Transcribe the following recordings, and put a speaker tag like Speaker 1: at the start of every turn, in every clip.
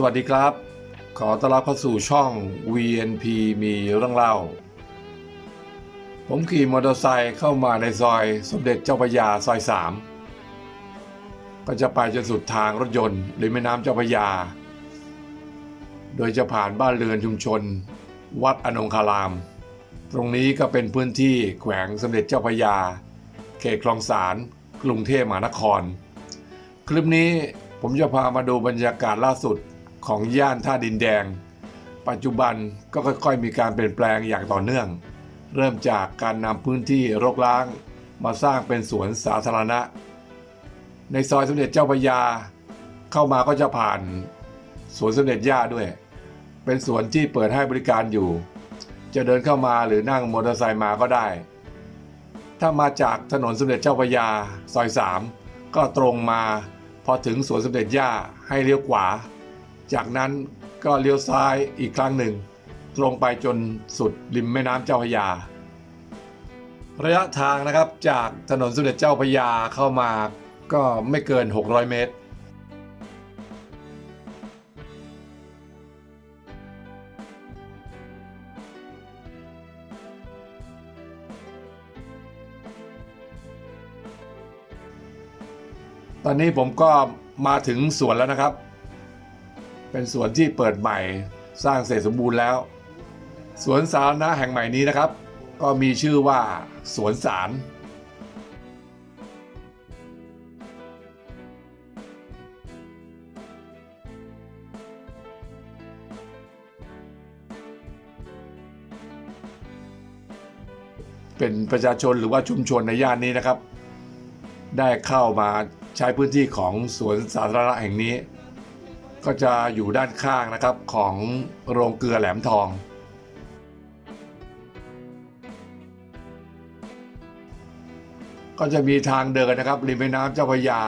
Speaker 1: สวัสดีครับ ขอต้อนรับเข้าสู่ช่อง VNP มีเรื่องเล่า ผมขี่มอเตอร์ไซค์เข้ามาในซอยสมเด็จเจ้าพระยาซอย3ก็จะไปจนสุดทางรถยนต์ริมแม่น้ำเจ้าพระยา โดยจะผ่านบ้านเรือนชุมชน วัดอนงคาราม ตรงนี้ก็เป็นพื้นที่แขวงสมเด็จเจ้าพระยา เขตคลองสารกรุงเทพมหานคร คลิปนี้ผมจะพามาดูบรรยากาศล่าสุด ของย่านท่าดินแดง ปัจจุบันก็ค่อยๆ มีการเปลี่ยนแปลงอย่างต่อเนื่อง เริ่มจากการนำพื้นที่รกร้าง มาสร้างเป็นสวนสาธารณะ ในซอยสมเด็จเจ้าพระยา เข้ามาก็จะผ่านสวนสมเด็จย่าด้วย เป็นสวนที่เปิดให้บริการอยู่ จะเดินเข้ามาหรือนั่งมอเตอร์ไซค์มาก็ได้ ถ้ามาจากถนนสมเด็จเจ้าพระยาซอย3ก็ตรงมาพอถึงสวนสมเด็จย่าให้เลี้ยวขวา จากนั้นก็เลี้ยวซ้ายอีกครั้งหนึ่ง ตรงไปจนสุดริมแม่น้ำเจ้าพยา ระยะทางนะครับจากถนนสมเด็จเจ้าพยาเข้ามาก็ไม่เกิน 600 เมตร ตอนนี้ผมก็มาถึงสวนแล้วนะครับ เป็นสวนที่เปิดใหม่สร้างเสร็จสมบูรณ์แล้ว สวนสาธารณะแห่งใหม่นี้นะครับ ก็มีชื่อว่าสวนสารเป็นประชาชนหรือว่าชุมชนในย่านนี้นะครับ ได้เข้ามาใช้พื้นที่ของสวนสาธารณะแห่งนี้ ก็จะอยู่ด้านข้างนะครับของโรงเกลือแหลมทอง ก็จะมีทางเดินนะครับริมแม่น้ำเจ้าพระยา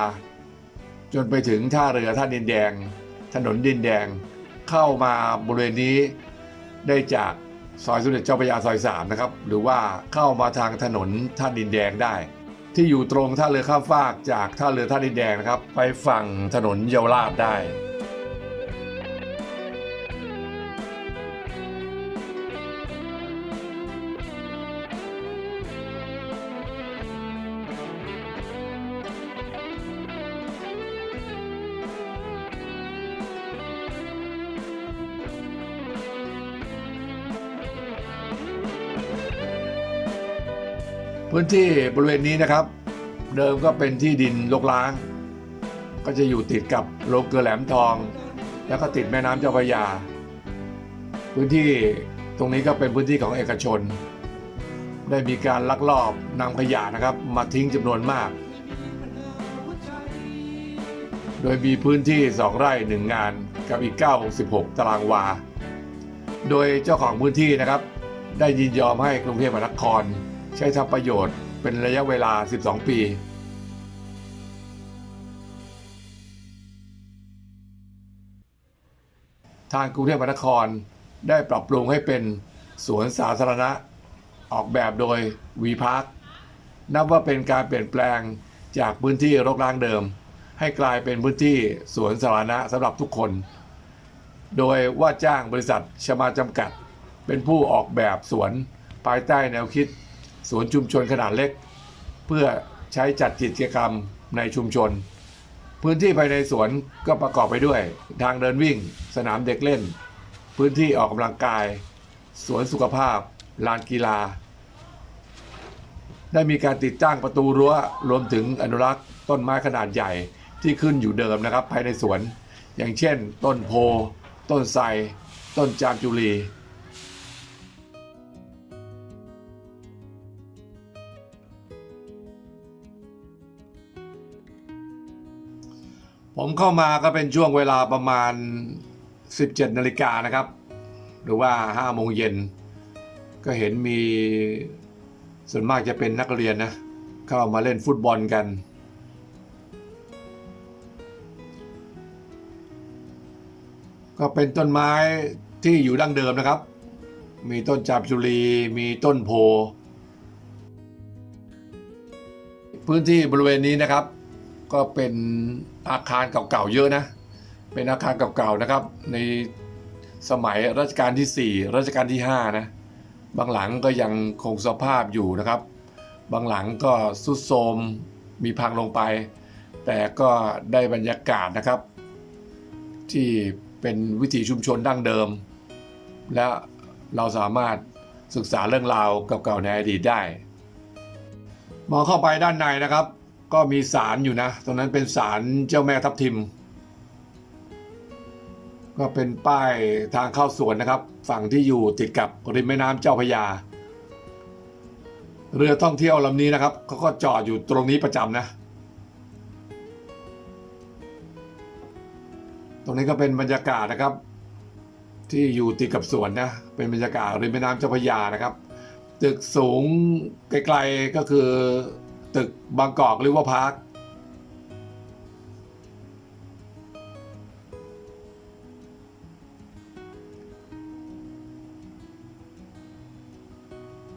Speaker 1: จนไปถึงท่าเรือท่าดินแดง ถนนดินแดงเข้ามาบริเวณนี้ได้จากซอยสมเด็จเจ้าพระยาซอยสามนะครับหรือว่าเข้ามาทางถนนท่าดินแดงได้ ที่อยู่ตรงท่าเรือข้ามฟากจากท่าเรือท่าดินแดงนะครับ ไปฝั่งถนนเยาวราชได้ พื้นที่บริเวณนี้นะครับ เดิมก็เป็นที่ดินรกร้าง ก็จะอยู่ติดกับโรงเกลือแหลมทอง แล้วก็ติดแม่น้ำเจ้าพระยา พื้นที่ตรงนี้ก็เป็นพื้นที่ของเอกชน ได้มีการลักลอบนำขยะนะครับ มาทิ้งจำนวนมาก โดยมีพื้นที่ 2 ไร่ 1 งานกับอีก 966 ตารางวา โดยเจ้าของพื้นที่นะครับ ได้ยินยอมให้กรุงเทพมหานคร ใช้ทำประโยชน์เป็นระยะเวลา 12 ปี ทางกรุงเทพมหานครได้ปรับปรุงให้เป็นสวนสาธารณะ ออกแบบโดยวีพาร์คนับว่าเป็นการเปลี่ยนแปลงจากพื้นที่รกร้างเดิม ให้กลายเป็นพื้นที่สวนสาธารณะสำหรับทุกคน โดยว่าจ้างบริษัทชมาจำกัด เป็นผู้ออกแบบสวนภายใต้แนวคิด สวนชุมชนขนาดเล็ก เพื่อใช้จัดกิจกรรมในชุมชน พื้นที่ภายในสวนก็ประกอบไปด้วย ทางเดินวิ่ง สนามเด็กเล่น พื้นที่ออกกำลังกาย สวนสุขภาพ ลานกีฬา ได้มีการติดตั้งประตูรั้วรวมถึงอนุรักษ์ต้นไม้ขนาดใหญ่ที่ขึ้นอยู่เดิมนะครับภายในสวน อย่างเช่น ต้นโพ ต้นไทรต้นจามจุลี ผมเข้ามาก็เป็นช่วงเวลาประมาณ 17นาฬิกานะครับ หรือว่า5โมงเย็น ก็เห็นมีส่วนมากจะเป็นนักเรียนนะ เข้ามาเล่นฟุตบอลกัน ก็เป็นต้นไม้ที่อยู่ดั้งเดิมนะครับ มีต้นจามจุลีมีต้นโพ พื้นที่บริเวณนี้นะครับ ก็เป็นอาคารเก่าๆเยอะนะ เป็นอาคารเก่าๆนะครับ ในสมัยรัชกาลที่ 4 รัชกาลที่ 5 นะ บางหลังก็ยังคงสภาพอยู่นะครับ บางหลังก็สุดโทมมีพังลงไป แต่ก็ได้บรรยากาศนะครับ ที่เป็นวิถีชุมชนดั้งเดิม และเราสามารถศึกษาเรื่องราวเก่าๆในอดีตได้ มองเข้าไปด้านในนะครับ ก็มีศาลอยู่นะ ตรงนั้นเป็นศาลเจ้าแม่ทับทิม ก็เป็นป้ายทางเข้าสวนนะครับ ฝั่งที่อยู่ติดกับริมแม่น้ำเจ้าพยา เรือท่องเที่ยวลำนี้นะครับเขาก็จอดอยู่ตรงนี้ประจำนะ ตรงนี้ก็เป็นบรรยากาศนะครับ ที่อยู่ติดกับสวนนะ เป็นบรรยากาศริมแม่น้ำเจ้าพยานะครับ ตึกสูงไกลๆก็คือ ตึกบางกอกริเวอร์พาร์ค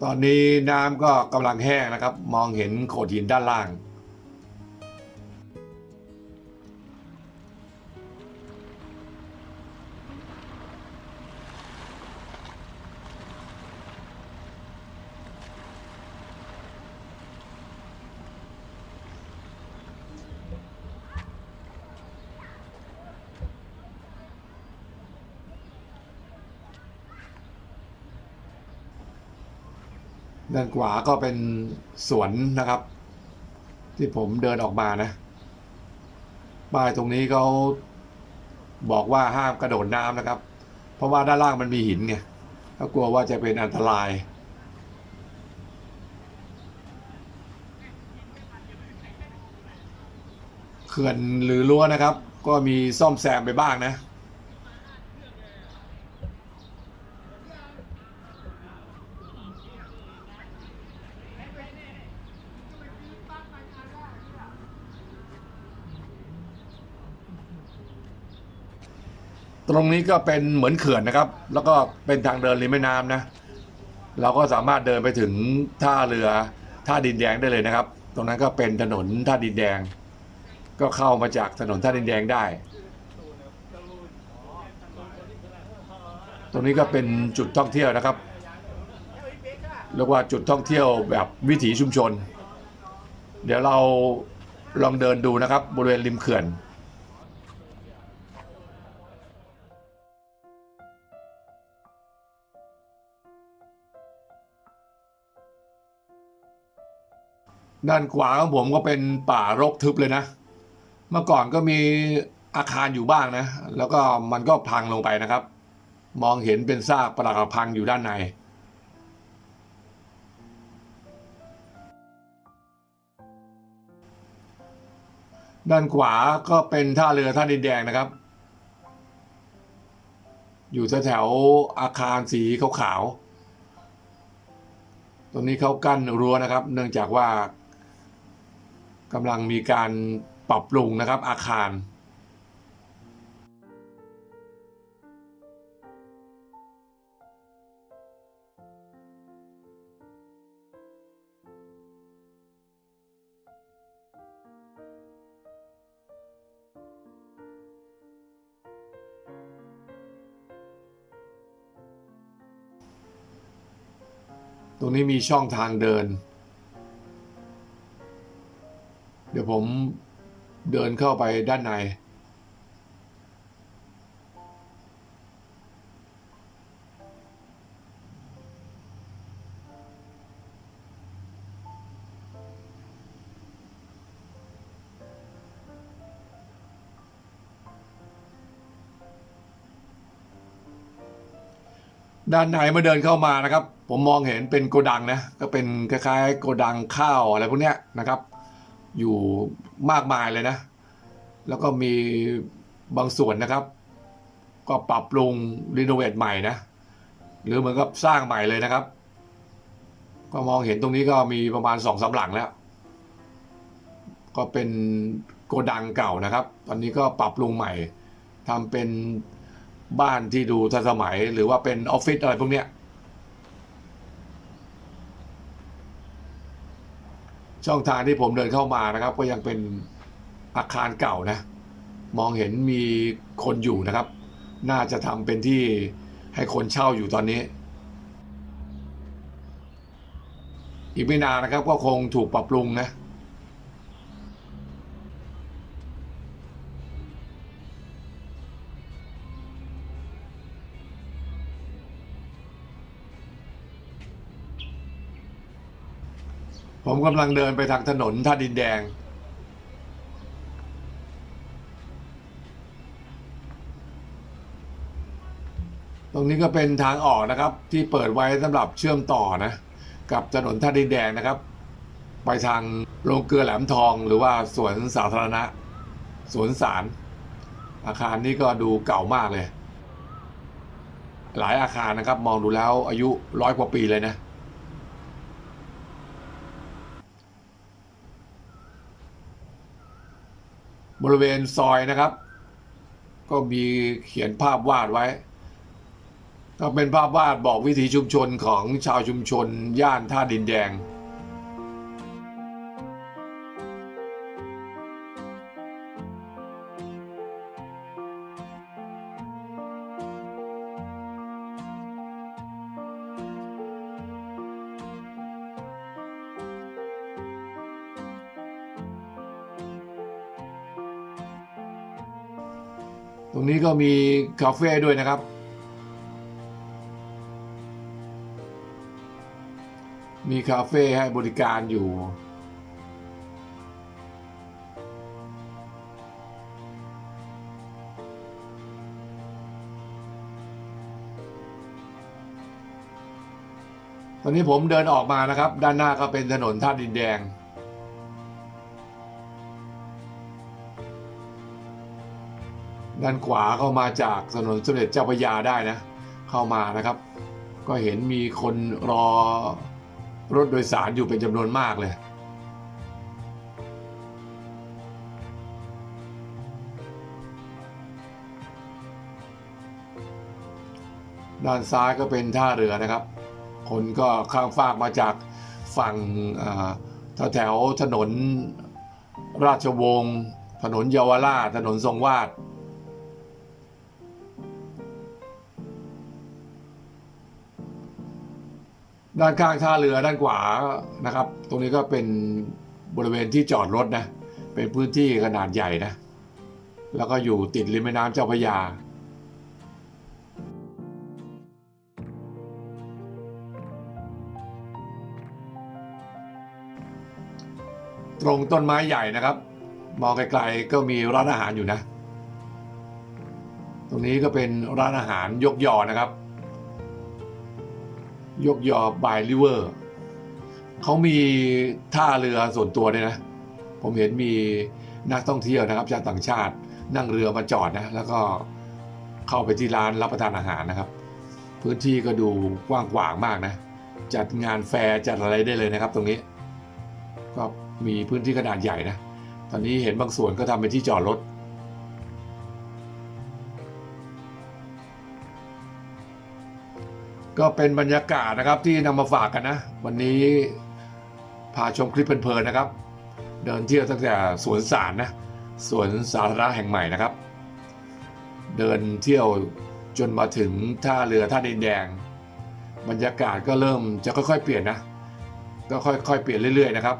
Speaker 1: ตอนนี้น้ำก็กำลังแห้งนะครับ มองเห็นโขดหินด้านล่าง ด้านขวาก็เป็นสวนนะครับ ที่ผมเดินออกมานะป้ายตรงนี้เขาบอกว่าห้ามกระโดดน้ำนะครับ เพราะว่าด้านล่างมันมีหินไงเขากลัวว่าจะเป็นอันตราย เขื่อนหรือรั้วนะครับ ก็มีซ่อมแซมไปบ้างนะ ตรงนี้ก็เป็นเหมือนเขื่อนนะครับ แล้วก็เป็นทางเดินริมแม่น้ำนะ เราก็สามารถเดินไปถึงท่าเรือท่าดินแดงได้เลยนะครับ ตรงนั้นก็เป็นถนนท่าดินแดง ก็เข้ามาจากถนนท่าดินแดงได้ ตรงนี้ก็เป็นจุดท่องเที่ยวนะครับเรียกว่าจุดท่องเที่ยวแบบวิถีชุมชน เดี๋ยวเราลองเดินดูนะครับ บริเวณริมเขื่อน ด้านขวาของผมก็เป็นป่ารกทึบเลยนะ เมื่อก่อนก็มีอาคารอยู่บ้างนะ แล้วก็มันก็พังลงไปนะครับ มองเห็นเป็นซากปรักหักพังอยู่ด้านใน ด้านขวาก็เป็นท่าเรือท่าดินแดงนะครับ อยู่แถวๆอาคารสีขาวๆตรงนี้เขากั้นรั้วนะครับ เนื่องจากว่า กำลังมีการปรับปรุงนะครับอาคาร ตรงนี้มีช่องทางเดิน เดี๋ยวผมเดินเข้าไปด้านใน ด้านในเมื่อเดินเข้ามานะครับ ผมมองเห็นเป็นโกดังนะ ก็เป็นคล้ายๆ โกดังข้าวอะไรพวกเนี้ยนะครับ อยู่มากมายเลยนะ แล้วก็มีบางส่วนนะครับ ก็ปรับปรุงรีโนเวทใหม่นะ หรือเหมือนกับสร้างใหม่เลยนะครับ ก็มองเห็นตรงนี้ก็มีประมาณสองสาหลังแล้ว ก็เป็นโกดังเก่านะครับ ตอนนี้ก็ปรับปรุงใหม่ทำเป็นบ้านที่ดูทันสมัยหรือว่าเป็นออฟฟิศอะไรพวกเนี้ย ช่องทางที่ผมเดินเข้ามานะครับ ก็ยังเป็นอาคารเก่านะ มองเห็นมีคนอยู่นะครับ น่าจะทำเป็นที่ให้คนเช่าอยู่ตอนนี้ อีกไม่นานนะครับก็คงถูกปรับปรุงนะ ผมกำลังเดินไปทางถนนท่าดินแดง ตรงนี้ก็เป็นทางออกนะครับ ที่เปิดไว้สำหรับเชื่อมต่อนะ กับถนนท่าดินแดงนะครับ ไปทางโรงเกลือแหลมทองหรือว่าสวนสาธารณะ สวนสาร อาคารนี้ก็ดูเก่ามากเลย หลายอาคารนะครับ มองดูแล้วอายุร้อยกว่าปีเลยนะ บริเวณซอยนะครับ ก็มีเขียนภาพวาดไว้ ก็เป็นภาพวาดบอกวิถีชุมชนของชาวชุมชน ย่านท่าดินแดง มีคาเฟ่ด้วยนะครับ มีคาเฟ่ให้บริการอยู่ ตอนนี้ผมเดินออกมานะครับ ด้านหน้าก็เป็นถนนท่าดินแดง ด้านขวาเข้ามาจากถนนสมเด็จเจ้าพระยาได้นะ เข้ามานะครับ ก็เห็นมีคนรอรถโดยสารอยู่เป็นจำนวนมากเลย ด้านซ้ายก็เป็นท่าเรือนะครับ คนก็ข้ามฟากมาจากฝั่งแถวแถวถนนราชวงศ์ถนนเยาวราชถนนทรงวาด ด้านข้างท่าเรือด้านขวานะครับ ตรงนี้ก็เป็นบริเวณที่จอดรถนะเป็นพื้นที่ขนาดใหญ่นะ แล้วก็อยู่ติดริมแม่น้ำเจ้าพระยา ตรงต้นไม้ใหญ่นะครับ มองไกลๆก็มีร้านอาหารอยู่นะ ตรงนี้ก็เป็นร้านอาหารยกยอนะครับ ยกยอบายริเวอร์เขามีท่าเรือส่วนตัวด้วยนะ ผมเห็นมีนักท่องเที่ยวนะครับชาวต่างชาตินั่งเรือมาจอดนะ แล้วก็เข้าไปที่ร้านรับประทานอาหารนะครับ พื้นที่ก็ดูกว้างขวางมากนะ จัดงานแฟร์จัดอะไรได้เลยนะครับ ตรงนี้ ก็มีพื้นที่ขนาดใหญ่นะ ตอนนี้เห็นบางส่วนก็ทำเป็นที่จอดรถ ก็เป็นบรรยากาศนะครับที่นำมาฝากกันนะ วันนี้พาชมคลิปเพลินๆนะครับ เดินเที่ยวตั้งแต่สวนสารนะสวนสาธารณะแห่งใหม่นะครับ เดินเที่ยวจนมาถึงท่าเรือท่าดินแดง บรรยากาศก็เริ่มจะค่อยๆเปลี่ยนนะ ก็ค่อยๆเปลี่ยนเรื่อย ๆ นะครับ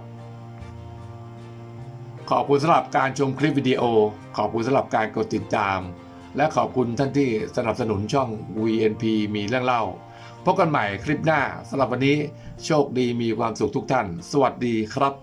Speaker 1: ขอบคุณสำหรับการชมคลิปวิดีโอ ขอบคุณสำหรับการกดติดตาม และขอบคุณท่านที่สนับสนุนช่อง VNP มีเรื่องเล่า พบกันใหม่คลิปหน้าสำหรับวันนี้โชคดีมีความสุขทุกท่าน สวัสดีครับ